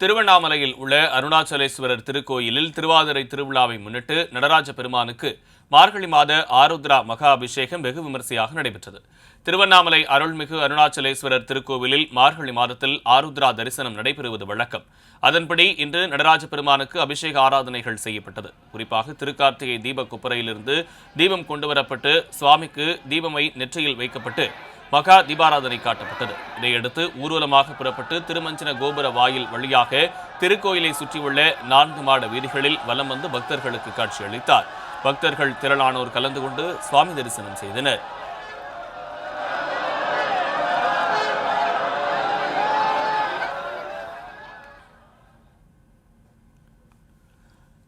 திருவண்ணாமலையில் உள்ள அருணாச்சலேஸ்வரர் திருக்கோயிலில் திருவாதிரை திருவிழாவை முன்னிட்டு நடராஜ பெருமானுக்கு மார்கழி மாத ஆருத்ரா மகா அபிஷேகம் வெகு விமரிசையாக நடைபெற்றது. திருவண்ணாமலை அருள்மிகு அருணாச்சலேஸ்வரர் திருக்கோவிலில் மார்கழி மாதத்தில் ஆருத்ரா தரிசனம் நடைபெறுவது வழக்கம். அதன்படி இன்று நடராஜ பெருமானுக்கு அபிஷேக ஆராதனைகள் செய்யப்பட்டது. குறிப்பாக திருக்கார்த்திகை தீப குப்பரையிலிருந்து தீபம் கொண்டுவரப்பட்டு சுவாமிக்கு தீபமை நெற்றியில் வைக்கப்பட்டு மகா தீபாராதனை காட்டப்பட்டது. இதையடுத்து ஊர்வலமாக புறப்பட்டு திருமஞ்சன கோபுர வாயில் வழியாக திருக்கோயிலை சுற்றியுள்ள நான்கு மாட வீதிகளில் வலம் வந்து பக்தர்களுக்கு காட்சியளித்தார். பக்தர்கள் திரளானோர் கலந்து கொண்டு சுவாமி தரிசனம் செய்தனர்.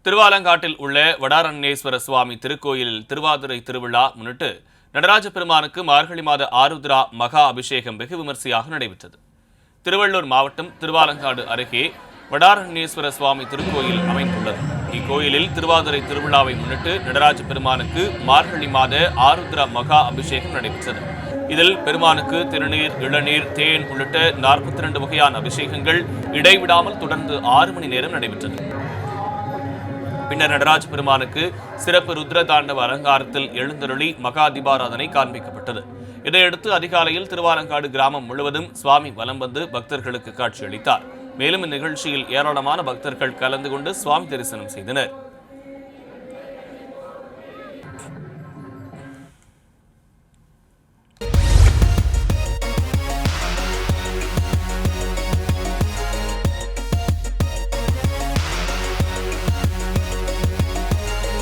திருவாலங்காட்டில் உள்ள வடாரண்யேஸ்வர சுவாமி திருக்கோயிலில் திருவாதிரை திருவிழா முன்னிட்டு நடராஜ பெருமானுக்கு மார்கழி மாத ஆருத்ரா மகா அபிஷேகம் வெகு விமரிசையாக நடைபெற்றது. திருவள்ளூர் மாவட்டம் திருவாலங்காடு அருகே வடாரண்யேஸ்வர சுவாமி திருக்கோயில் அமைந்துள்ளது. இக்கோயிலில் திருவாதிரை திருவிழாவை முன்னிட்டு நடராஜ பெருமானுக்கு மார்கழி மாத ஆருத்ரா மகா அபிஷேகம் நடைபெற்றது. இதில் பெருமானுக்கு திருநீர் இளநீர் தேன் உள்ளிட்ட நாற்பத்தி ரெண்டு வகையான அபிஷேகங்கள் இடைவிடாமல் தொடர்ந்து ஆறு மணி நேரம் நடைபெற்றது. பின்னர் நடராஜ பெருமானுக்கு சிறப்பு ருத்ர தாண்டவ அலங்காரத்தில் எழுந்தருளி மகா தீபாராதனை காண்பிக்கப்பட்டது. இதையடுத்து அதிகாலையில் திருவாலங்காடு கிராமம் முழுவதும் சுவாமி வலம் வந்து பக்தர்களுக்கு காட்சியளித்தார். மேலும் இந்நிகழ்ச்சியில் ஏராளமான பக்தர்கள் கலந்து கொண்டு சுவாமி தரிசனம் செய்தனர்.